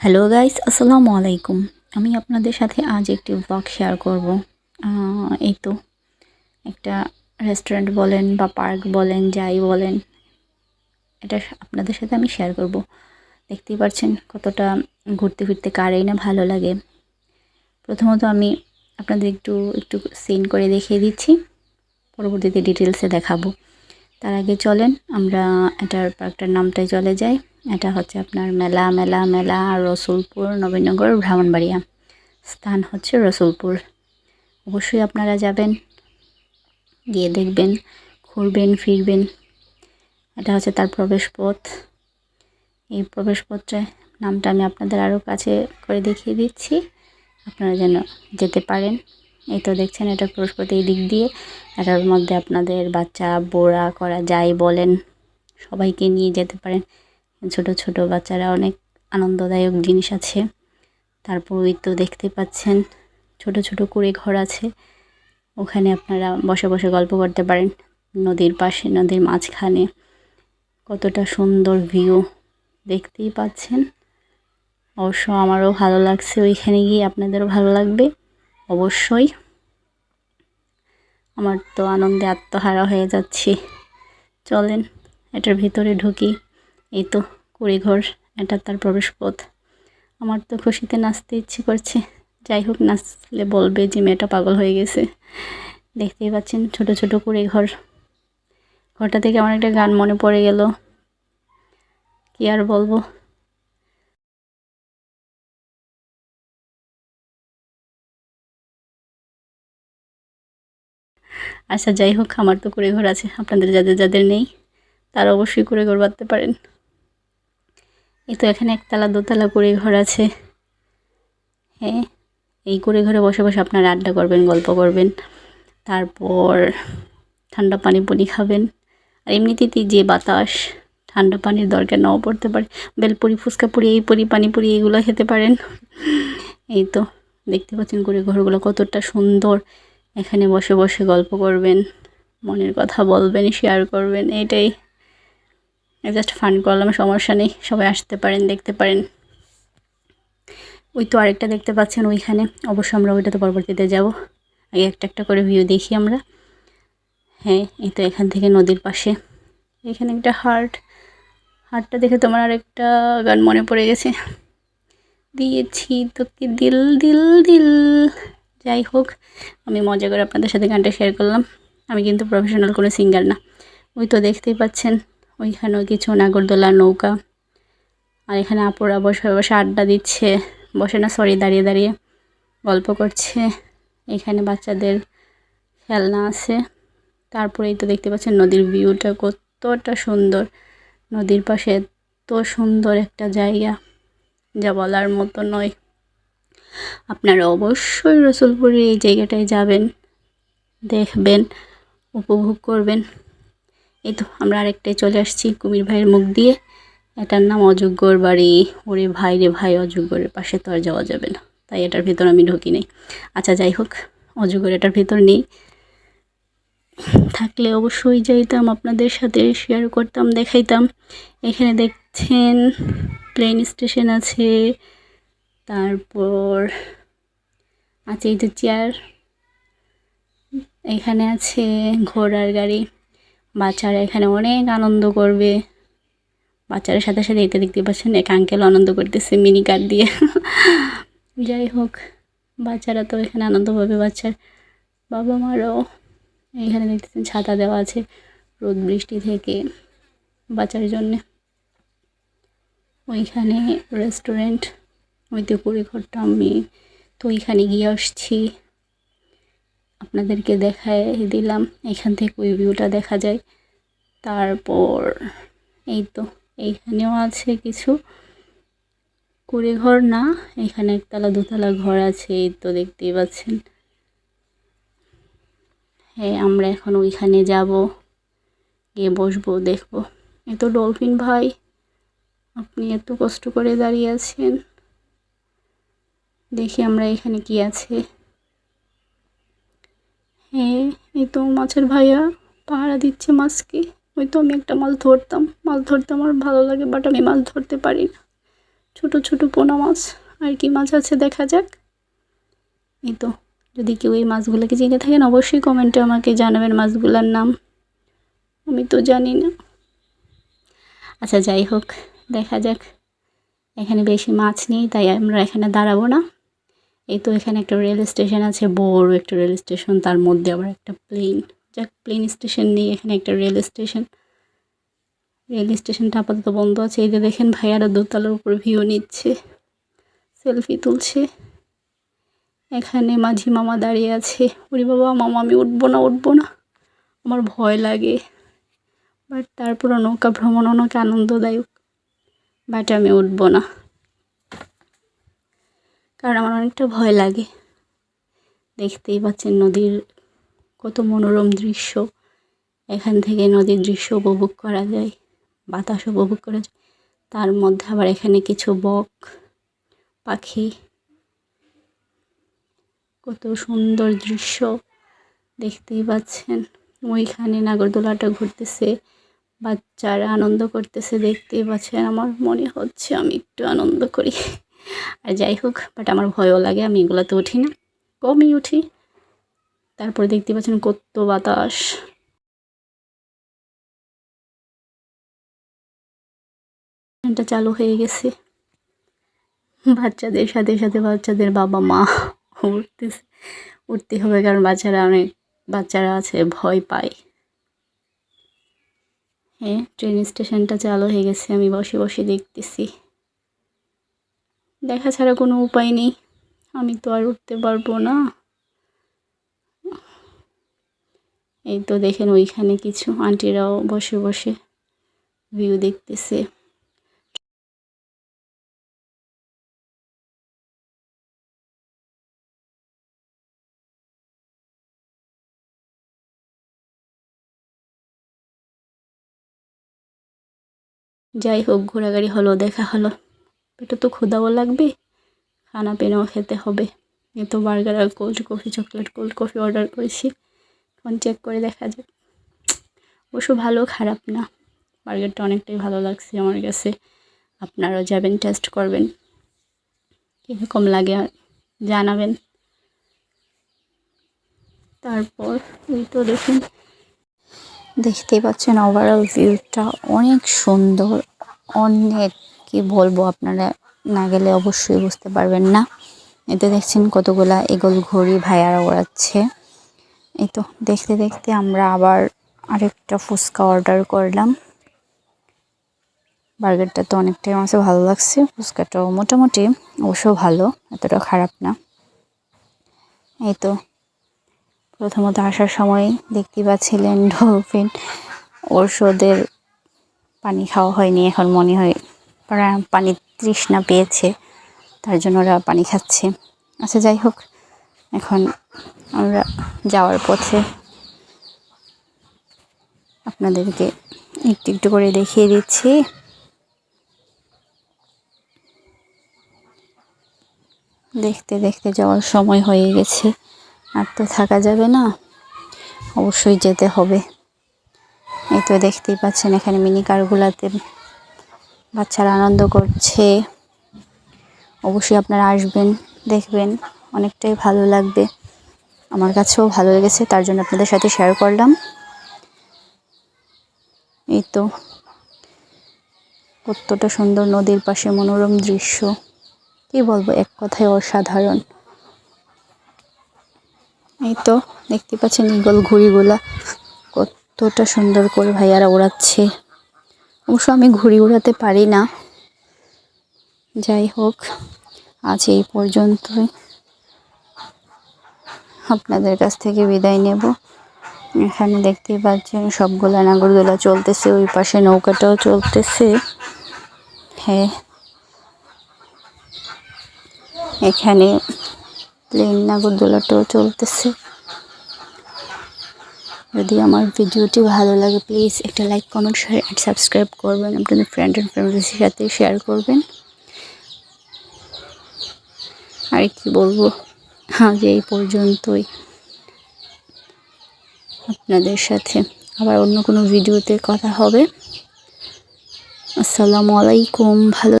Hello guys আসসালামু আলাইকুম। আমি আপনাদের সাথে আজ একটি ব্লগ শেয়ার করব। এই তো একটা রেস্টুরেন্ট বলেন বা পার্ক বলেন, যাই বলেন, এটা আপনাদের সাথে আমি শেয়ার করব। দেখতেই পাচ্ছেন কতটা ঘুরতে ফিরতে কারেই না ভালো লাগে। প্রথমত আমি আপনাদের একটু একটু সিন করে দেখিয়ে দিচ্ছি। পরবর্তীতে ডিটেলসে দেখাবো। তার আগে চলেন, আমরা এটার পার্কটার নামটাই চলে যাই। এটা হচ্ছে আপনার মেলা মেলা মেলা, রসুলপুর, নবীনগর, ব্রাহ্মণবাড়িয়া। স্থান হচ্ছে রসুলপুর। অবশ্যই আপনারা যাবেন, গিয়ে দেখবেন, ঘুরবেন, ফিরবেন। এটা হচ্ছে তার প্রবেশ পথ এই প্রবেশ নামটা আমি আপনাদের আরও কাছে করে দেখিয়ে দিচ্ছি। আপনারা যেন যেতে পারেন। এই তো দেখছেন, এটা প্রবেশ পথ এই দিক দিয়ে। এটার মধ্যে আপনাদের বাচ্চা বোড়া করা যায় বলেন, সবাইকে নিয়ে যেতে পারেন। ছোট ছোট বাচ্চারা অনেক আনন্দদায়ক জিনিস আছে। তারপর ওই তো দেখতে পাচ্ছেন, ছোট ছোট কুড়ে ঘর আছে। ওখানে আপনারা বসে বসে গল্প করতে পারেন। নদীর পাশে, নদীর মাঝখানে কতটা সুন্দর ভিউ দেখতেই পাচ্ছেন? অবশ্য আমারও ভালো লাগছে ওইখানে গিয়ে। আপনাদেরও ভালো লাগবে? অবশ্যই। আমার তো আনন্দে আত্মহারা হয়ে যাচ্ছি। চলেন, এটার ভিতরে ঢুকি। এই তো কুড়িঘর, এটা তার প্রবেশ পথ আমার তো খুশিতে নাচতে ইচ্ছে করছে। যাই হোক, নাচলে বলবে যে মেয়েটা পাগল হয়ে গেছে। দেখতেই পাচ্ছেন ছোট ছোট কুড়ি ঘর ঘরটা থেকে আমার একটা গান মনে পড়ে গেল। কি আর বলব? আচ্ছা যাই হোক, আমার তো কুড়ে ঘর আছে। আপনাদের যাদের যাদের নেই, তারা অবশ্যই কুড়ে ঘর বাঁধতে পারেন। এই তো এখানে একতলা দোতলা কুড়ে ঘর আছে। হ্যাঁ এই কুড়ে ঘরে বসে বসে আপনারা আড্ডা করবেন, গল্প করবেন। তারপর ঠান্ডা পানি পুনি খাবেন। আর এমনিতেই যে বাতাস, ঠান্ডা পানির দরকার, নাও পড়তে পারে। বেলপুরি, ফুচকা পুরি, এই পুরি পানিপুরি এগুলো খেতে পারেন। এই তো দেখতে পাচ্ছেন কুড়ে ঘরগুলো কতটা সুন্দর। এখানে বসে বসে গল্প করবেন, মনের কথা বলবেন শেয়ার করবেন এইটাই জাস্ট ফান করলাম সমস্যা নেই। সবাই আসতে পারেন, দেখতে পারেন। ওই তো আরেকটা দেখতে পাচ্ছেন ওইখানে। অবশ্য আমরা ওইটাতে পরবর্তীতে যাব। আগে একটা একটা করে ভিউ দেখি আমরা। হ্যাঁ এই তো এখান থেকে নদীর পাশে। এখানে একটা হার্ট হার্টটা দেখে তোমার আরেকটা গান মনে পড়ে গেছে। দিয়েছি তোকে দিল দিল দিল। যাই হোক, আমি মজা করে আপনাদের সাথে গানটা শেয়ার করলাম। আমি কিন্তু প্রফেশনাল কোনো সিঙ্গার না। ওই তো দেখতেই পাচ্ছেন। ওইখানেও কিছু নাগরদোলা নৌকা। আর এখানে আপুরা বসে বসে আড্ডা দিচ্ছে, বসে না সরি দাঁড়িয়ে দাঁড়িয়ে গল্প করছে। এখানে বাচ্চাদের খেলনা আছে। তারপরেই তো দেখতে পাচ্ছেন নদীর ভিউটা কতটা সুন্দর। নদীর পাশে এত সুন্দর একটা জায়গা, যা বলার মতো নয়। আপনারা অবশ্যই রসুলপুরের এই জায়গাটায় যাবেন, দেখবেন, উপভোগ করবেন। এই তো, আমরা আরেকটাই চলে আসছি কুমির ভাইয়ের মুখ দিয়ে। এটার নাম অযোগ্যর বাড়ি। ওরে ভাই রে ভাই অযোগ্যরের পাশে তো আর যাওয়া যাবে না। তাই এটার ভিতর আমি ঢুকি নেই। আচ্ছা যাই হোক, অযোগ্যর এটার ভেতর নেই। থাকলে অবশ্যই যাইতাম, আপনাদের সাথে শেয়ার করতাম, দেখাইতাম। এখানে দেখছেন প্লেন স্টেশন আছে। তারপর আছে এই যে চেয়ার এখানে আছে ঘোড়ার গাড়ি। বাচ্চারা এখানে অনেক আনন্দ করবে। বাচ্চাদের সাথে সাথে এটা দেখতে পাচ্ছেন, এক আঙ্কেল আনন্দ করতেছে মিনি কার দিয়ে। যাই হোক, বাচ্চারা তো এখানে আনন্দ পাবে, বাচ্চার বাবা মারও এখানে দেখতেছেন ছাতা দেওয়া আছে রোদ বৃষ্টি থেকে বাচ্চার জন্যে। ওইখানে রেস্টুরেন্ট ওইতে করে ঘরটা আমি তো ওইখানে গিয়ে আসছি। আপনাদেরকে দেখায় দিলাম। এখান থেকে ওই ভিউটা দেখা যায়। তারপর এই তো, এইখানেও আছে কিছু। কুড়ে ঘর না, এখানে একতলা, দুতলা ঘর আছে, এই তো দেখতেই পাচ্ছেন। হ্যাঁ আমরা এখন ওইখানে যাব। গিয়ে বসবো, দেখব। এ তো ডলফিন ভাই, আপনি এত কষ্ট করে দাঁড়িয়ে আছেন। দেখি আমরা এখানে কি আছে। হ্যাঁ এই তো মাছের ভাইয়া পাহারা দিচ্ছে মাছকে। ওই তো আমি একটা মাছ ধরতাম। মাছ ধরতে আমার ভালো লাগে বাট আমি মাছ ধরতে পারি না। ছোট ছোট পোনা মাছ। আর কি মাছ আছে দেখা যাক। এই তো, যদি কেউ এই মাছগুলোকে জেনে থাকেন, অবশ্যই কমেন্টে আমাকে জানাবেন মাছগুলোর নাম। আমি তো জানি না। আচ্ছা যাই হোক, দেখা যাক। এখানে বেশি মাছ নেই, তাই আমরা এখানে দাঁড়াবো না। এই তো এখানে একটা রেল স্টেশন আছে, বড় একটা রেল স্টেশন তার মধ্যে আবার একটা প্লেন যাক প্লেন স্টেশন নেই, এখানে একটা রেল স্টেশন রেল স্টেশনটা আপাতত বন্ধ আছে। এই যে দেখেন ভাইয়ারা দোতলার উপর ভিউ নিচ্ছে সেলফি তুলছে। এখানে মাঝি মামা দাঁড়িয়ে আছে। ওরে বাবা, মামা, আমি উঠবো না উঠবো না। আমার ভয় লাগে। বাট তারপরও নৌকা ভ্রমণ অনেক আনন্দদায়ক। বাট আমি উঠবো না। কারণ আমার অনেকটা ভয় লাগে। দেখতেই পাচ্ছেন নদীর কত মনোরম দৃশ্য। এখান থেকে নদীর দৃশ্য উপভোগ করা যায়, বাতাস উপভোগ করা যায়। তার মধ্যে আবার এখানে কিছু বক, পাখি। কত সুন্দর দৃশ্য দেখতেই পাচ্ছেন। ওইখানে নাগরদোলাটা ঘুরতেছে, বাচ্চারা আনন্দ করতেছে, দেখতেই পাচ্ছেন। আমার মনে হচ্ছে আমি একটু আনন্দ করি। যাই হোক বাট আমার ভয়ও লাগে, আমি এগুলোতে উঠি না কমই উঠি। তারপরে দেখতে পাচ্ছেন কত বাতাস। ফ্যানটা চালু হয়ে গেছে। বাচ্চাদের সাথে সাথে বাচ্চাদের বাবা মা উঠতেছে। উঠতে হবে, কারণ বাচ্চারা অনেক, বাচ্চারা আছে, ভয় পায়। হ্যাঁ ট্রেন স্টেশনটা চালু হয়ে গেছে, আমি বসে বসে দেখতেছি। দেখা ছাড়া কোনো উপায় নেই। আমি তো আর উঠতে পারব না। এই তো দেখেন ওইখানে কিছু আন্টিরাও বসে বসে ভিউ দেখতেছে। যাই হোক, ঘোরাঘুরি হলো, দেখা হলো। পেটে তো ক্ষুদাও লাগবে, খানা পেনাও খেতে হবে। এ তো বার্গার আর cold coffee, chocolate cold coffee order করেছি। এখন চেক করে দেখা যাক। অবশ্য ভালো খারাপ না। বার্গারটা অনেকটাই ভালো লাগছে আমার কাছে। আপনারাও যাবেন টেস্ট করবেন। কীরকম লাগে আর জানাবেন। তারপর এই তো দেখুন। দেখতেই পাচ্ছেন ওভারঅল ভিউটা অনেক সুন্দর, অনেক কি বলব আপনারা না গেলে অবশ্যই বুঝতে পারবেন না। এতে দেখছেন কতগুলা এগোল ঘড়ি ভাইয়ারা ওড়াচ্ছে। এই তো দেখতে দেখতে আমরা আবার আরেকটা ফুচকা অর্ডার করলাম। বার্গারটা তো অনেকটাই আমার ভালো লাগছে, ফুচকাটাও মোটামুটি অবশ্য ভালো, এতটা খারাপ না। এই তো প্রথমত আসার সময় দেখতে পাচ্ছিলেন ডলফিন ওষুধের পানি খাওয়া হয়নি, এখন মনে হয় ওরা পানি তৃষ্ণা পেয়েছে, তার জন্য ওরা পানি খাচ্ছে। আচ্ছা যাই হোক, এখন আমরা যাওয়ার পথে আপনাদেরকে একটু একটু করে দেখিয়ে দিচ্ছি। দেখতে দেখতে যাওয়ার সময় হয়ে গেছে, আর তো থাকা যাবে না, অবশ্যই যেতে হবে। এই তো দেখতেই পাচ্ছেন এখানে মিনি কারগুলাতে বাচ্চারা আনন্দ করছে। অবশ্যই আপনারা আসবেন, দেখবেন। অনেকটাই ভালো লাগবে। আমার কাছেও ভালো লেগেছে, তার জন্য আপনাদের সাথে শেয়ার করলাম। এই তো, কতটা সুন্দর নদীর পাশে মনোরম দৃশ্য। কি বলব, এক কথায় অসাধারণ। এই তো, দেখতে পাচ্ছেন ইগল ঘুড়িগুলা। কতটা সুন্দর করে ভাইয়ারা ওড়াচ্ছে। অবশ্য আমি ঘুড়ি উড়াতে পারি না। যাই হোক, আজ এই পর্যন্তই। আপনাদের কাছ থেকে বিদায় নেব। এখানে দেখতেই পাচ্ছেন, সবগুলা নাগরদোলা চলতেছে, ওই পাশে নৌকাটাও চলতেছে। হ্যাঁ এখানে প্লেন নাগরদোলাটাও চলতেছে। যদি আমার ভিডিওটি ভালো লাগে প্লিজ একটা like comment share and subscribe করবেন। আপনাদের ফ্রেন্ড অ্যান্ড ফ্যামিলির সাথে শেয়ার করবেন। আর কি বলব? আজ এই পর্যন্তই আপনাদের সাথে। আবার অন্য কোনো ভিডিওতে কথা হবে। আসসালামু আলাইকুম, ভালো